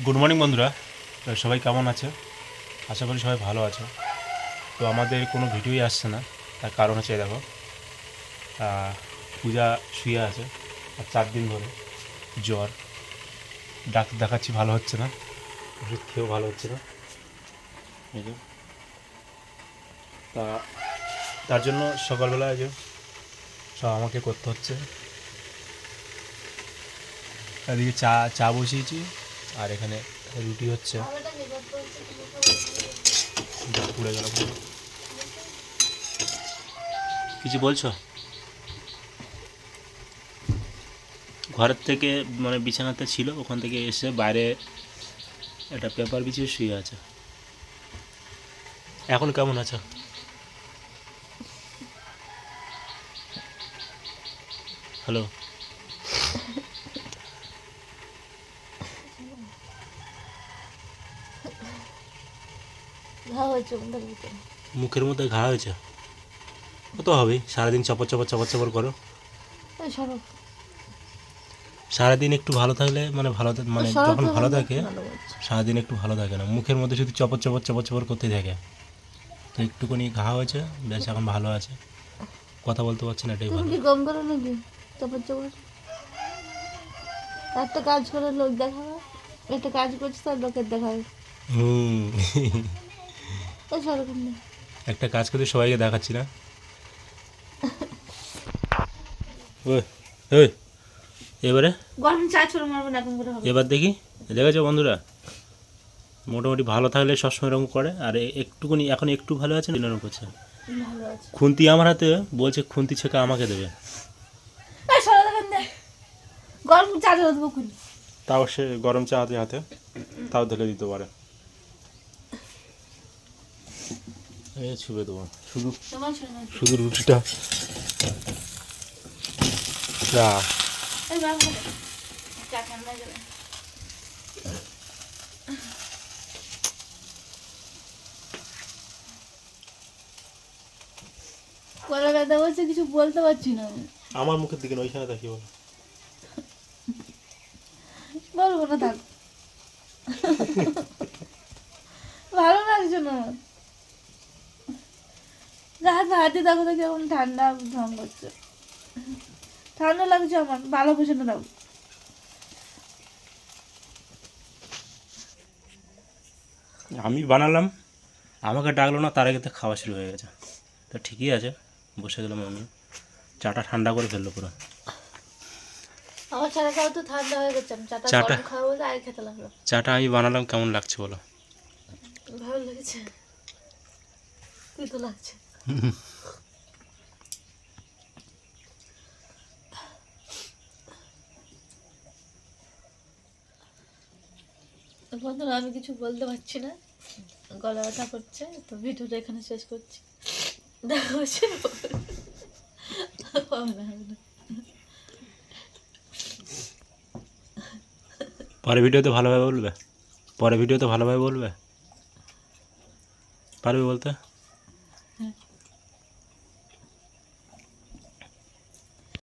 Good morning বন্ধুরা। সবাই কেমন আছে? আশা করি সবাই ভালো আছে। তো আমাদের কোনো ভিডিওই আসছে না। তার কারণ হচ্ছে দেখো পূজা শুয়ে আছে, আর চার দিন ধরে জ্বর। ডাক্তার দেখাচ্ছি, ভালো হচ্ছে না। ওষুধ খেয়েও ভালো হচ্ছে না। এই যে। তা, তার জন্য সকালবেলা যে সব আমাকে করতে হচ্ছে। এদিকে চা চা বসিয়েছি। আর এখানে রুটি হচ্ছে। কিছু বলছো? ঘরের থেকে মানে বিছানাতে ছিল, ওখান থেকে এসে বাইরে একটা পেপার বিছিয়ে শুয়ে আছে। এখন কেমন আছো? হ্যালো ঘা হয়েছে মুখের মধ্যে ঘা হয়েছে? কত হবে সারাদিন চপর চপর চপর চপর করো। সরো। সারাদিন একটু ভালো থাকলে মানে ভালো মানে যখন ভালো থাকে সারাদিন একটু ভালো থাকে না। মুখের মধ্যে শুধু চপর চপর চপর চপর করতে থাকে। তো একটুখানি ঘা হয়েছে বেশ এখন ভালো আছে। কথা বলতে পারছি না এটাই তুমি ভালো। কি গম করো নাকি? চপর চপর? একটা কাজ করে লোক দেখাবে। একটা কাজ করছে তার লোকের দেখাবে। হুম একটা কাজ করে সবাইকে দেখাচ্ছি না? ওই ওই এবারে? গরম চা ছোড়ো মারবে না এখন করে হবে। এবার দেখি। দেখেছ বন্ধুরা? মোটামুটি ভালো থাকলে সবসময় এরকম করে আর একটুকুনি এখন একটু ভালো আছে এরকম করছে। খুন্তি আমার হাতে বলছে খুন্তি ছেঁকা আমাকে দেবে। গরম চা দেবো তাও সে গরম চা হাতে হাতে তাও ঢেলে দিতে পারে এই ছুবে দেবো। শুধু তোমার শুধু রুটিটা। চা গলা ব্যথা বলছে কিছু বলতে পারছি না আমি। আমার মুখের দিকে না, ওইখানে দেখি বলো। বলব না থাক। ভালো লাগছে না। হাত হাতে দেখো দেখি এখন ঠান্ডা ঢং করছে ঠান্ডা লাগছে আমার ভালো বসে না। দেখো আমি বানালাম আমাকে ডাকলো না তার আগে তো খাওয়া শুরু হয়ে গেছে। তো ঠিকই আছে বসে গেলাম আমি। চাটা ঠান্ডা করে ফেলল পুরো। আমার চাটা খাওয়া তো ঠান্ডা হয়ে গেছে আমি চাটা চাটা- খাওয়া বলে আগে খেতে লাগল। চাটা আমি বানালাম কেমন লাগছে বলো? ভালো লেগেছে। তুই তো লাগছে। বন্ধুরা, আমি কিছু বলতে পারছি না। গলা ব্যথা করছে, তো ভিডিওটা এখানে শেষ করছি। দেখা হচ্ছে পরে। ভিডিওতে ভালোভাবে বলবে? পরে ভিডিওতে ভালোভাবে বলবে? পারবে বলতে?